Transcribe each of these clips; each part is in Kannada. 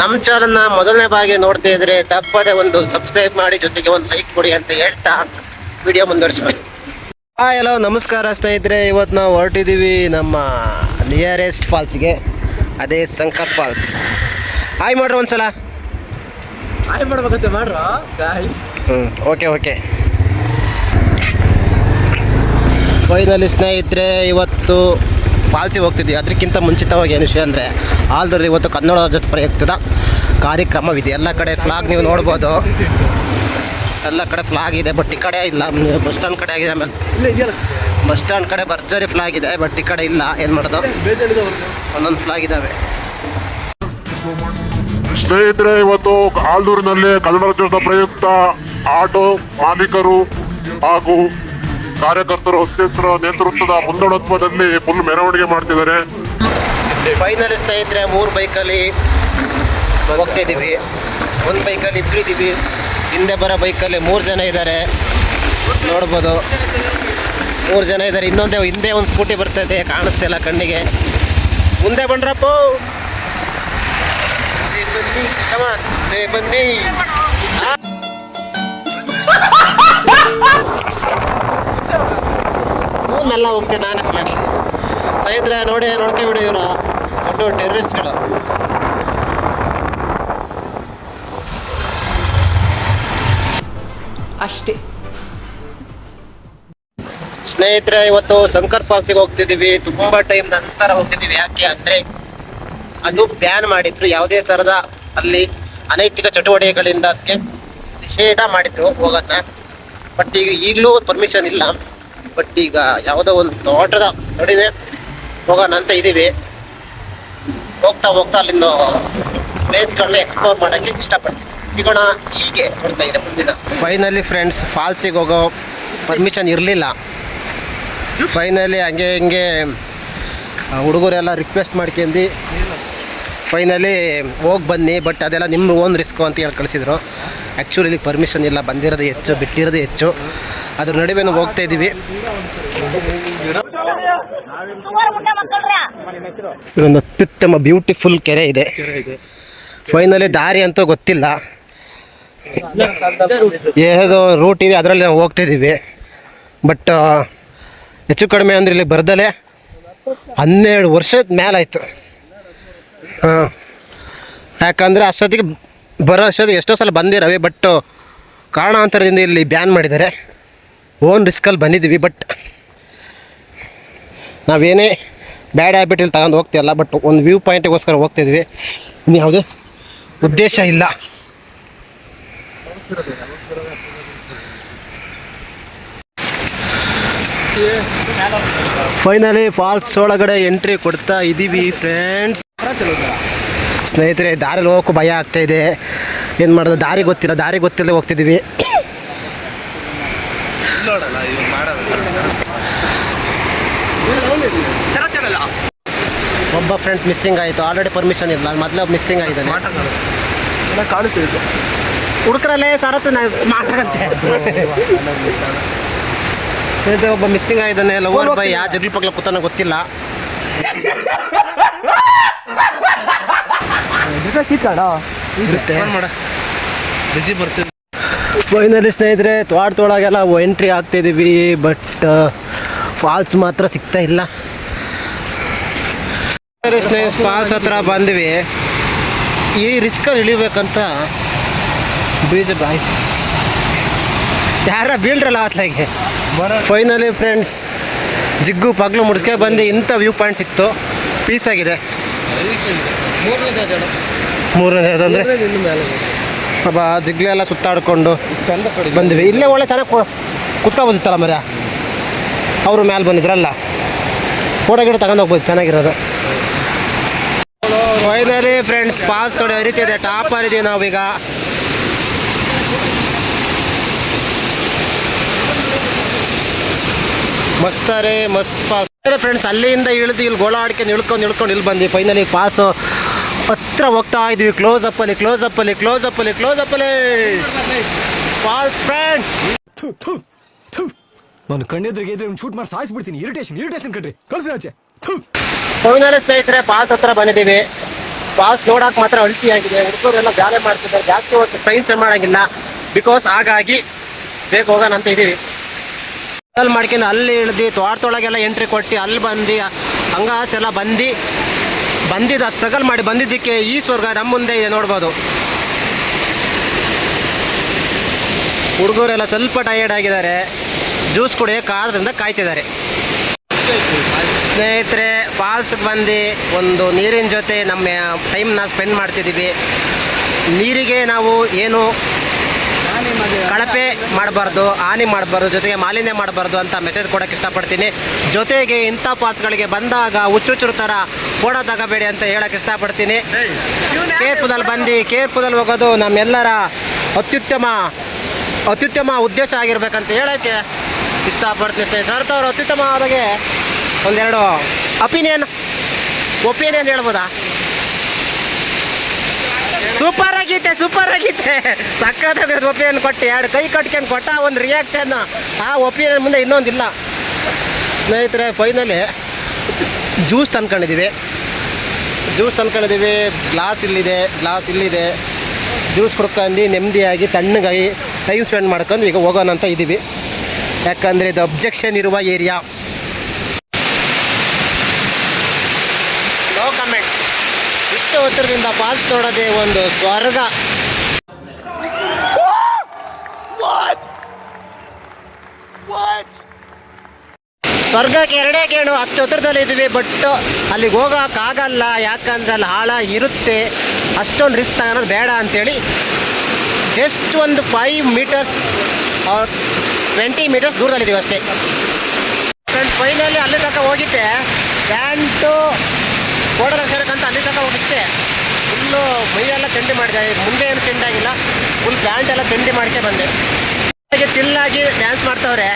ನಮ್ಮ ಚಾನಲ್ನ ಮೊದಲನೇ ಬಾಗಿ ನೋಡ್ತಾ ಇದ್ರೆ ತಪ್ಪದೆ ಒಂದು ಸಬ್ಸ್ಕ್ರೈಬ್ ಮಾಡಿ ಜೊತೆಗೆ ಒಂದು ಲೈಕ್ ಕೊಡಿ ಅಂತ ಹೇಳ್ತಾ ವಿಡಿಯೋ ಮುಂದುವರಿಸ್ಬೇಕು. ಹಾಯ್ ಹಲೋ ನಮಸ್ಕಾರ ಸ್ನೇಹಿತರೆ. ಇವತ್ತು ನಾವು ಹೊರಟಿದ್ದೀವಿ ನಮ್ಮ ನಿಯರೆಸ್ಟ್ ಫಾಲ್ಸ್ಗೆ ಅದೇ ಸಂಕರ್ ಫಾಲ್ಸ್ ಹಾಯ್ ಮಾಡ್ರಿ ಒಂದ್ಸಲ. ಹಾಯ್ ಮಾಡ್ಬೇಕಂತ ಮಾಡ್ರ? ಹ್ಞೂ ಓಕೆ ಓಕೆ ಫೈನಲಿ ಸ್ನೇಹಿತರೆ ಇವತ್ತು ಫಾಲ್ಸಿಗೆ ಹೋಗ್ತಿದ್ವಿ. ಅದಕ್ಕಿಂತ ಮುಂಚಿತವಾಗಿ ಏನು ವಿಷಯ ಅಂದರೆ ಆಲ್ದಲ್ಲಿ ಇವತ್ತು ಕನ್ನಡ ಜೊತೆ ಪ್ರಯುಕ್ತದ ಕಾರ್ಯಕ್ರಮವಿದೆ. ಎಲ್ಲ ಕಡೆ ಫ್ಲಾಗ್ ನೀವು ನೋಡ್ಬೋದು. ಎಲ್ಲ ಕಡೆ ಫ್ಲಾಗ್ ಇದೆ ಬಟ್ ಈ ಕಡೆ ಇಲ್ಲ. ಬಸ್ ಸ್ಟ್ಯಾಂಡ್ ಕಡೆ ಆಗಿದೆ ಆಮೇಲೆ. ಬಸ್ ಸ್ಟ್ಯಾಂಡ್ ಕಡೆ ಭರ್ಜರಿ ಫ್ಲಾಗ್ ಇದೆ ಬಟ್ ಈ ಕಡೆ ಇಲ್ಲ. ಏನು ಮಾಡೋದು? ಒಂದೊಂದು ಫ್ಲಾಗ್ ಇದ್ದಾವೆ ಸ್ನೇಹಿತರೆ, ಇವತ್ತು ಆಲ್ದೂರಿನಲ್ಲಿ ಕನ್ನಡ ರಾಜ್ಯೋತ್ಸವ ಪ್ರಯುಕ್ತ ಆಟೋ ಮಾಲೀಕರು ಹಾಗೂ ಕಾರ್ಯಕರ್ತರು ಅಧ್ಯಕ್ಷರ ನೇತೃತ್ವದ ಮುಂದಾಳತ್ವದಲ್ಲಿ ಫುಲ್ ಮೆರವಣಿಗೆ ಮಾಡ್ತಿದ್ದಾರೆ. ಫೈನಲ್ ಸ್ನೇಹಿತರೆ ಮೂರು ಬೈಕಲ್ಲಿ ಹೋಗ್ತಿದ್ದೀವಿ. ಒಂದು ಬೈಕಲ್ಲಿ ಇಬ್ಬರಿದ್ದೀವಿ ಹಿಂದೆ ಬರೋ ಬೈಕಲ್ಲಿ ಮೂರು ಜನ ಇದ್ದಾರೆ. ನೋಡ್ಬೋದು. ಮೂರು ಜನ ಇದ್ದಾರೆ. ಇನ್ನೊಂದೇ, ಹಿಂದೆ ಒಂದು ಸ್ಕೂಟಿ ಬರ್ತದೆ ಕಾಣಿಸ್ತಿಲ್ಲ ಕಣ್ಣಿಗೆ. ಮುಂದೆ ಬಂದ್ರಪ್ಪ. ಬನ್ನಿ. ಬನ್ನಿ. ಮೆಲ್ಲ ಹೋಗ್ತೀನಿ ನಾನು ಮಾಡಲಿ. ಸ್ನೇಹಿತರೆ ನೋಡಿ ನೋಡ್ಕೊಬಿಡಿ ಇವರು. ದೊಡ್ಡ ಟೆರರಿಸ್ಟ್ಗಳು ಅಷ್ಟೇ. ಸ್ನೇಹಿತರೆ ಇವತ್ತು ಶಂಕರ್ ಫಾಲ್ಸಿಗೆ ಹೋಗ್ತಿದ್ದೀವಿ. ತುಂಬ ಟೈಮ್ ನಂತರ ಹೋಗ್ತಿದ್ದೀವಿ. ಯಾಕೆ ಅಂದರೆ ಅದು ಬ್ಯಾನ್ ಮಾಡಿದ್ರು. ಯಾವುದೇ ಥರದ ಅಲ್ಲಿ ಅನೈತಿಕ ಚಟುವಟಿಕೆಗಳಿಂದ ಅದಕ್ಕೆ ನಿಷೇಧ ಮಾಡಿದ್ರು ಹೋಗೋದನ್ನ. ಬಟ್ ಈಗ ಈಗಲೂ ಪರ್ಮಿಷನ್ ಇಲ್ಲ. ಬಟ್ ಈಗ ಯಾವುದೋ ಒಂದು ತೋಟದ ನಡುವೆ ಹೋಗೋಣ ಅಂತ ಇದ್ದೀವಿ ಹೋಗ್ತಾ ಹೋಗ್ತಾ ಅಲ್ಲಿಂದ ಪ್ಲೇಸ್ಗಳನ್ನ ಎಕ್ಸ್ಪ್ಲೋರ್ ಮಾಡೋಕ್ಕೆ ಇಷ್ಟಪಡ್ತೀನಿ. ಸಿಗೋಣ ಹೀಗೆ ಇದೆ ಮುಂದಿನ. ಫೈನಲಿ ಫ್ರೆಂಡ್ಸ್ ಫಾಲ್ಸಿಗೆ ಹೋಗೋ ಪರ್ಮಿಷನ್ ಇರಲಿಲ್ಲ. ಫೈನಲಿ ಹಂಗೆ ಹಿಂಗೆ ಹುಡುಗರೆಲ್ಲ ರಿಕ್ವೆಸ್ಟ್ ಮಾಡ್ಕೊಂಡು. ಫೈನಲಿ ಹೋಗಿ ಬನ್ನಿ ಬಟ್ ಅದೆಲ್ಲ ನಿಮ್ಮ ಓನ್ ರಿಸ್ಕು ಅಂತ ಹೇಳಿ ಕಳಿಸಿದ್ರು. ಆ್ಯಕ್ಚುಲಿ ಪರ್ಮಿಷನ್ ಇಲ್ಲ, ಬಂದಿರೋದು ಹೆಚ್ಚು, ಬಿಟ್ಟಿರೋದು ಹೆಚ್ಚು. ಅದ್ರ ನಡುವೆ ನಾವು ಹೋಗ್ತಾ ಇದ್ದೀವಿ ಇದೊಂದು ಅತ್ಯುತ್ತಮ ಬ್ಯೂಟಿಫುಲ್ ಕೆರೆ ಇದೆ. ಫೈನಲಿ ದಾರಿ ಅಂತೂ ಗೊತ್ತಿಲ್ಲ. ಏನೋ ರೂಟ್ ಇದೆ, ಅದರಲ್ಲಿ ನಾವು ಹೋಗ್ತಾ ಇದ್ದೀವಿ ಬಟ್ ಹೆಚ್ಚು ಕಡಿಮೆ ಅಂದ್ರೆ ಇಲ್ಲಿ ಬರ್ದಲೆ ಹನ್ನೆರಡು ವರ್ಷದ ಮೇಲಾಯಿತು ಹಾಂ ಯಾಕಂದರೆ ಅಷ್ಟೊತ್ತಿಗೆ ಬರೋ ಅಷ್ಟೊತ್ತಿಗೆ ಎಷ್ಟೋ ಸಲ ಬಂದಿರವೆ ಬಟ್ ಕಾರಣಾಂತರದಿಂದ ಇಲ್ಲಿ ಬ್ಯಾನ್ ಮಾಡಿದ್ದಾರೆ. ಓನ್ ರಿಸ್ಕಲ್ಲಿ ಬಂದಿದ್ದೀವಿ ಬಟ್ ನಾವೇನೇ ಬ್ಯಾಡ್ ಹ್ಯಾಬಿಟ್ ಇಲ್ಲಿ ತಗೊಂಡು ಹೋಗ್ತಿಲ್ಲ ಬಟ್ ಒಂದು ವ್ಯೂ ಪಾಯಿಂಟಿಗೋಸ್ಕರ ಹೋಗ್ತಿದ್ವಿ. ಇನ್ನು ಯಾವುದೇ ಉದ್ದೇಶ ಇಲ್ಲ. ಫೈನಲಿ ಫಾಲ್ಸ್ ಒಳಗಡೆ ಎಂಟ್ರಿ ಕೊಡ್ತಾ ಇದ್ದೀವಿ ಫ್ರೆಂಡ್ಸ್ ಸ್ನೇಹಿತರೆ, ದಾರಿಲಿ ಹೋಗೋಕ್ಕೂ ಭಯ ಆಗ್ತಾಯಿದೆ ಏನು ಮಾಡೋದು, ದಾರಿ ಗೊತ್ತಿಲ್ಲ, ದಾರಿ ಗೊತ್ತಿಲ್ಲದೆ ಹೋಗ್ತಿದ್ದೀವಿ. ನೋಡಲ್ಲ ಇವಾಗ ಮಾಡೋದು. ಒಬ್ಬ ಫ್ರೆಂಡ್ಸ್ ಮಿಸ್ಸಿಂಗ್ ಆಯಿತು. ಆಲ್ರೆಡಿ ಪರ್ಮಿಷನ್ ಇಲ್ಲ. ಮೊದಲು ಮಿಸ್ಸಿಂಗ್ ಆಗಿದ್ದಾನೆ ಚೆನ್ನಾಗಿ ಕಾಣಿಸ್ತಿತ್ತು ಹುಡುಕರಲ್ಲೇ ಸರತ್ತು ಮಾತಾಡಂತೆ ಇದು ಒಬ್ಬ ಮಿಸ್ಸಿಂಗ್ ಆಗಿದ್ದಾನೆ. ಲವರ್ ಬಾಯ್ ಯಾವ ಜಗ್ಲಿ ಪಗ್ಲ ಕೂತಾನ ಗೊತ್ತಿಲ್ಲ. ಮಾಡ. ಬರ್ತೀನಿ ಬರ್ತಿದ್ದೆ. ಫೈನಲಿ ಸ್ನೇಹಿತರೆ ತೋಟದೊಳಗೆಲ್ಲ ಎಂಟ್ರಿ ಆಗ್ತಿದ್ದೀವಿ ಬಟ್ ಫಾಲ್ಸ್ ಮಾತ್ರ ಸಿಗ್ತಾ ಇಲ್ಲ. ಫಾಲ್ಸ್ ಹತ್ರ ಬಂದ್ವಿ. ಈ ರಿಸ್ಕಲ್ಲಿ ಇಳಿಬೇಕಂತ ಬೀಜ ಬಾಯ್. ಯಾರ ಬೀಳ್ರಲ್ಲ ಆತ್ಲಾಗೆ? ಫೈನಲಿ ಫ್ರೆಂಡ್ಸ್ ಜಿಗ್ಗು ಪಗ್ಲು ಮುಡ್ಸ್ಕೆ ಬಂದು ಇಂಥ ವ್ಯೂ ಪಾಯಿಂಟ್ ಸಿಕ್ತು. ಪೀಸ್ ಆಗಿದೆ. ಮೂರನೇ ಅಂದರೆ? ಪಾಪ ಜಿಗ್ಲೆಲ್ಲ ಸುತ್ತಾಡ್ಕೊಂಡು ಬಂದ್ವಿ. ಇಲ್ಲೇ ಒಳ್ಳೆ ಚೆನ್ನಾಗಿ ಕುತ್ಕೊಬೋದಿತ್ತಲ್ಲ ಮರ ಅವರು ಮ್ಯಾಲೆ ಬಂದಿದ್ರಲ್ಲ. ಫೋಟೋ ಗಿಡ ತಗೊಂಡು ಹೋಗ್ಬೋದು, ಚೆನ್ನಾಗಿರೋದು. ಫೈನಲಿ ಫ್ರೆಂಡ್ಸ್ ಪಾಸ್ ತೊಡೆ ಹರಿತಿದೆ ಟಾಪ್ ಇದೀವಿ ನಾವೀಗ. ಮಸ್ತಾರೆ ಮಸ್ತ್ ಪಾಸ್. ಫ್ರೆಂಡ್ಸ್ ಅಲ್ಲಿಂದ ಇಳಿದು ಇಲ್ಲಿ ಗೋಳ ಆಡ್ಕೊಂಡು ಇಳ್ಕೊಂಡು ಇಳ್ಕೊಂಡು ಇಲ್ಲಿ ಬಂದ್ವಿ. ಫೈನಲಿ ಪಾಸು. ಹತ್ರ ಹೋಗ್ತಾ ಇದೀವಿ. ಕ್ಲೋಸ್ ಅಪ್ ಅಲ್ಲಿ ಕ್ಲೋಸ್ ಅಪ್ ಅಲ್ಲಿ ಕ್ಲೋಸ್ ಅಪ್ ಅಲ್ಲಿ ಕ್ಲೋಸ್ ಅಪ್ ಅಲ್ಲಿ. ಫ್ರೆಂಡ್ ನಾನು ಕಣ್ಣೆದ್ರಿಗೆ ಇದ್ರೆ ಶೂಟ್ ಮಾಡಿ ಸಾಯಿಸ್ಬಿಡ್ತೀನಿ ಇರಿಟೇಷನ್ ಇರಿಟೇಷನ್ ಕಟ್ರಿ ಕಳ್ಸಿ ಆಚೆ. ಫೈನಲ್ ಸ್ನೇಹಿತರೆ ಪಾಸ್ ಹತ್ರ ಬಂದಿದ್ದೀವಿ. ಪಾಸ್ ನೋಡಕ್ ಮಾತ್ರ ಅಳತಿಯಾಗಿದೆ ಹುಡುಗರೆಲ್ಲ ಜಾಲೆ ಮಾಡ್ತಿದ್ದಾರೆ. ಜಾಸ್ತಿ ಹೊತ್ತು ಟೈಮ್ ಸ್ಪೆಂಡ್ ಮಾಡಂಗಿಲ್ಲ. ಬಿಕಾಸ್ ಹಾಗಾಗಿ ಬೇಗ ಹೋಗೋಣ ಅಂತ ಇದ್ದೀವಿ ಅಲ್ಲಿ ಮಾಡ್ಕೊಂಡು ಅಲ್ಲಿ ಇಳ್ದು ತೋಟದೊಳಗೆಲ್ಲ ಎಂಟ್ರಿ ಕೊಟ್ಟು ಅಲ್ಲಿ ಬಂದು ಹಂಗಾಸೆಲ್ಲ ಬಂದು ಬಂದಿದ್ದು ಸ್ಟ್ರಗಲ್ ಮಾಡಿ ಬಂದಿದ್ದಕ್ಕೆ ಈ ಸ್ವರ್ಗ ನಮ್ಮ ಮುಂದೆ ಇದೆ ನೋಡ್ಬೋದು. ಹುಡುಗರೆಲ್ಲ ಸ್ವಲ್ಪ ಟಯರ್ಡ್ ಆಗಿದ್ದಾರೆ. ಜ್ಯೂಸ್ ಕುಡಿಯೋಕೆ ಆದ್ರಿಂದ ಕಾಯ್ತಿದ್ದಾರೆ. ಸ್ನೇಹಿತರೆ ಫಾಲ್ಸ್ಗೆ ಬಂದು ಒಂದು ನೀರಿನ ಜೊತೆ ನಮ್ಮ ಟೈಮ್ನ ಸ್ಪೆಂಡ್ ಮಾಡ್ತಿದ್ದೀವಿ. ನೀರಿಗೆ ನಾವು ಏನು ಕಳಪೆ ಮಾಡಬಾರ್ದು, ಹಾನಿ ಮಾಡಬಾರ್ದು, ಜೊತೆಗೆ ಮಾಲಿನ್ಯ ಮಾಡಬಾರ್ದು ಅಂತ ಮೆಸೇಜ್ ಕೊಡೋಕೆ ಇಷ್ಟಪಡ್ತೀನಿ. ಜೊತೆಗೆ ಇಂಥ ಪಾಸ್ಗಳಿಗೆ ಬಂದಾಗ ಹುಚ್ಚುಚ್ಚರು ಥರ ಫೋಟೋ ತಗೋಬೇಡಿ ಅಂತ ಹೇಳಕ್ಕೆ ಇಷ್ಟಪಡ್ತೀನಿ. ಕೇರ್ಫುದಲ್ಲಿ ಬಂದು ಕೇರ್ಫುದಲ್ಲಿ ಹೋಗೋದು ನಮ್ಮೆಲ್ಲರ ಅತ್ಯುತ್ತಮ ಅತ್ಯುತ್ತಮ ಉದ್ದೇಶ ಆಗಿರ್ಬೇಕಂತ ಹೇಳೋಕ್ಕೆ ಇಷ್ಟಪಡ್ತೀನಿ ಸ್ನೇಹಿತರೆ. ಅತ್ಯುತ್ತಮ ಅತ್ಯುತ್ತಮವಾದಾಗೆ ಒಂದೆರಡು ಅಪಿನಿಯನ್ ಒಪಿನಿಯನ್ ಹೇಳ್ಬೋದಾ? ಸೂಪರ್ ಆಗಿತ್ತೆ ಸೂಪರ್ ಆಗಿತ್ತೆ ಸಕ್ಕತ್ತಾಗ ಒಪಿನಿಯನ್ ಕೊಟ್ಟು, ಎರಡು ಕೈ ಕಟ್ಕೊಂಡು ಕೊಟ್ಟ ಒಂದು ರಿಯಾಕ್ಷನ್ ಆ ಒಪಿನಿಯನ್ ಮುಂದೆ ಇನ್ನೊಂದಿಲ್ಲ. ಸ್ನೇಹಿತರೆ ಫೈನಲಿ ಜ್ಯೂಸ್ ತಂದ್ಕೊಂಡಿದ್ದೀವಿ. ಜ್ಯೂಸ್ ತಂದ್ಕೊಂಡಿದ್ದೀವಿ. ಗ್ಲಾಸ್ ಇಲ್ಲಿದೆ ಗ್ಲಾಸ್ ಇಲ್ಲಿದೆ. ಜ್ಯೂಸ್ ಕುಡ್ಕೊಂಡು ನೆಮ್ಮದಿಯಾಗಿ, ತಣ್ಣಗಾಗಿ ಟೈಮ್ ಸ್ಪೆಂಡ್ ಮಾಡ್ಕೊಂಡು ಈಗ ಹೋಗೋಣ ಅಂತ ಇದ್ದೀವಿ ಯಾಕಂದರೆ ಇದು ಅಬ್ಜೆಕ್ಷನ್ ಇರುವ ಏರಿಯಾ ಹತ್ತಿರದಿಂದ ಪಾಸ್ ನೋಡೋದೇ ಒಂದು ಸ್ವರ್ಗ. ಸ್ವರ್ಗಕ್ಕೆ ಎರಡೇ ಗೇಣು, ಅಷ್ಟು ಹತ್ರದಲ್ಲಿ ಇದ್ವಿ ಬಟ್ ಅಲ್ಲಿಗೆ ಹೋಗೋಕ್ಕಾಗಲ್ಲ ಯಾಕಂದ್ರೆ ಅಲ್ಲಿ ಆಳ ಇರುತ್ತೆ. ಅಷ್ಟೊಂದು ರಿಸ್ಕ್ ತಗೋದು ಬೇಡ ಅಂತೇಳಿ ಜಸ್ಟ್ ಒಂದು ಫೈವ್ ಮೀಟರ್ಸ್ ಟ್ವೆಂಟಿ ಮೀಟರ್ಸ್ ದೂರದಲ್ಲಿದ್ದೀವಿ ಅಷ್ಟೇ. ಫ್ರೆಂಡ್ ಫೈನಲಿ ಅಲ್ಲಿ ತನಕ ಹೋಗಿದ್ದೆ. ಪ್ಯಾಂಟು ಫೋಟೋ ಸೇರಕ್ಕಂತ ಅಲ್ಲಿ ತನಕ ಹೋಗುತ್ತೆ ಫುಲ್ಲು ಮೈಯೆಲ್ಲ ಚಂಡಿ ಮಾಡಿದೆ. ಮುಂದೆ ಏನು ಚೆಂಡಿ ಆಗಿಲ್ಲ. ಫುಲ್ ಪ್ಯಾಂಟ್ ಎಲ್ಲ ಚಂಡಿ ಮಾಡ್ಕೆ ಬಂದೆ. ಹಾಗೆ ಚಿಲ್ಲಾಗಿ ಡ್ಯಾನ್ಸ್ ಮಾಡ್ತವ್ರೆ.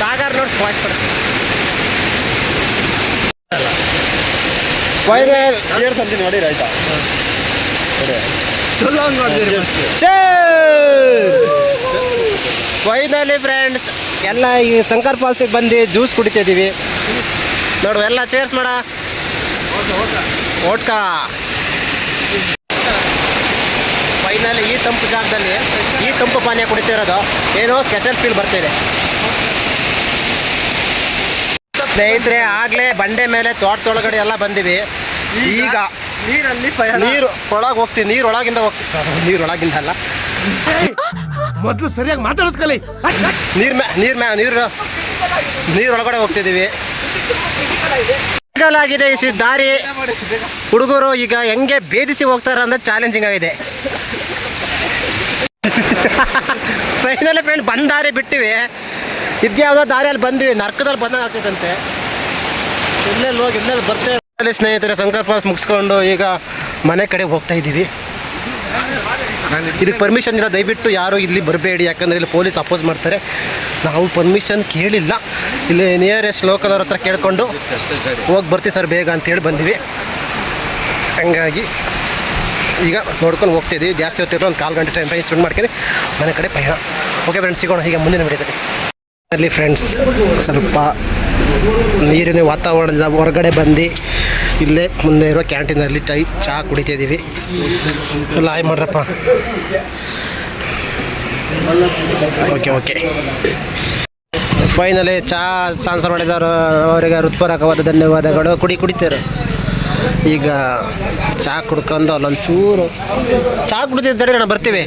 ಸಾಗರ್ ನೋಡಿ ವಾಯ್ಸ್ ನೋಡಿರಿ ಆಯ್ತಾ? ಫೈನಲಿ ಫ್ರೆಂಡ್ಸ್ ಎಲ್ಲ ಈ ಶಂಕರ್ ಫಾಲ್ಸಿಗೆ ಬಂದು ಜ್ಯೂಸ್ ಕುಡಿತಿದ್ದೀವಿ. ನೋಡು ಎಲ್ಲ ಚೇರ್ಸ್ ಮಾಡ. ಓಟ್ಕಾ. ಫೈನಲಿ ಈ ತಂಪು ಜಾಗದಲ್ಲಿ ಈ ತಂಪು ಪಾನೀಯ ಕುಡಿತಿರೋದು ಏನೋ ಸ್ಪೆಷಲ್ ಫೀಲ್ ಬರ್ತಿದೆ ಸ್ನೇಹಿತರೆ ಆಗಲೇ ಬಂಡೆ ಮೇಲೆ ತೋಟದೊಳಗಡೆ ಎಲ್ಲ ಬಂದಿವಿ. ಈಗ ನೀರಲ್ಲಿ ನೀರು ಒಳಗೆ ಹೋಗ್ತೀವಿ ನೀರು ಒಳಗಿಂದ ಹೋಗ್ತೀವಿ ನೀರು ಒಳಗಿಂದ ಅಲ್ಲ. ಮೊದಲು ಸರಿಯಾಗಿ ಮಾತಾಡೋದು ಕಲಿ. ನೀರ್ ಮ್ಯಾ ನೀರ್ ಮ್ಯಾ ನೀರು ನೀರೊಳಗಡೆ ಒಳಗಡೆ ಆಗಿದೆ ಈ ದಾರಿ. ಹುಡುಗರು ಈಗ ಹೆಂಗೆ ಭೇದಿಸಿ ಹೋಗ್ತಾರ ಅಂತ ಚಾಲೆಂಜಿಂಗ್ ಆಗಿದೆ. ಫೈನಲಿ ಫ್ರೆಂಡ್ ಬಂದ ದಾರಿ ಬಿಟ್ಟಿವಿ. ಇದ್ಯಾವುದೋ ದಾರಿಯಲ್ಲಿ ಬಂದ್ವಿ, ನರ್ಕದಲ್ಲಿ ಬಂದಂಗೆ ಆಗ್ತದಂತೆ ಎಲ್ಲೆಲ್ಲಿ ಹೋಗಿ, ಎಲ್ಲೆಲ್ಲಿ ಬರ್ತೇವೆ ಸ್ನೇಹಿತರೆ ಶಂಕರ್ ಫಾಲ್ಸ್ ಮುಗಿಸ್ಕೊಂಡು ಈಗ ಮನೆ ಕಡೆ ಹೋಗ್ತಾ ಇದ್ದೀವಿ. ಇದಕ್ಕೆ ಪರ್ಮಿಷನ್ ಇಲ್ಲ ದಯವಿಟ್ಟು ಯಾರು ಇಲ್ಲಿ ಬರಬೇಡಿ, ಯಾಕಂದರೆ ಇಲ್ಲಿ ಪೊಲೀಸ್ ಅಪೋಸ್ ಮಾಡ್ತಾರೆ. ನಾವು ಪರ್ಮಿಷನ್ ಕೇಳಿಲ್ಲ. ಇಲ್ಲಿ ನಿಯರೆಸ್ಟ್ ಲೋಕಲ್ ಅವ್ರ ಹತ್ರ ಕೇಳಿಕೊಂಡು ಹೋಗಿ ಬರ್ತೀವಿ ಸರ್ ಬೇಗ ಅಂತೇಳಿ ಬಂದಿವಿ. ಹಂಗಾಗಿ ಈಗ ನೋಡ್ಕೊಂಡು ಹೋಗ್ತಿದ್ದೀವಿ ಜಾಸ್ತಿ ಹೊತ್ತಿರೋ ಒಂದು ಕಾಲು ಗಂಟೆ ಟೈಮ್ ಟೈಮ್ ಸ್ಪೆಂಡ್ ಮಾಡ್ಕೊಂಡು ಮನೆ ಕಡೆ ಪಯಣ. ಓಕೆ ಫ್ರೆಂಡ್ಸ್ ಸಿಗೋಣ ಈಗ ಮುಂದಿನ ಬಿಡಿದ್ದೀವಿ ಅಲ್ಲಿ ಫ್ರೆಂಡ್ಸ್ ಸ್ವಲ್ಪ ನೀರಿನ ವಾತಾವರಣದಿಂದ ಹೊರಗಡೆ ಬಂದು ಇಲ್ಲೇ ಮುಂದೆ ಇರೋ ಕ್ಯಾಂಟೀನಲ್ಲಿ ಟೈ ಚಹಾ ಕುಡಿತಿದ್ದೀವಿ ಇದ್ದೀವಿ. ಲಾಯ್ ಮಾಡ್ರಪ್ಪ ಓಕೆ ಓಕೆ ಫೈನಲಿ ಚಹಾ ಸ್ಪಾನ್ಸರ್ ಮಾಡಿದವರು, ಅವರಿಗೆ ಹೃತ್ಪೂರ್ವಕವಾದ ಧನ್ಯವಾದಗಳು. ಕುಡಿ, ಕುಡಿತಾರೆ. ಈಗ ಚಹಾ ಕುಡ್ಕೊಂಡು ಅಲ್ಲೊಂದು ಚೂರು ಚಹಾ ಕುಡಿತಿದ್ದ ನಾನು ಬರ್ತೀವಿ.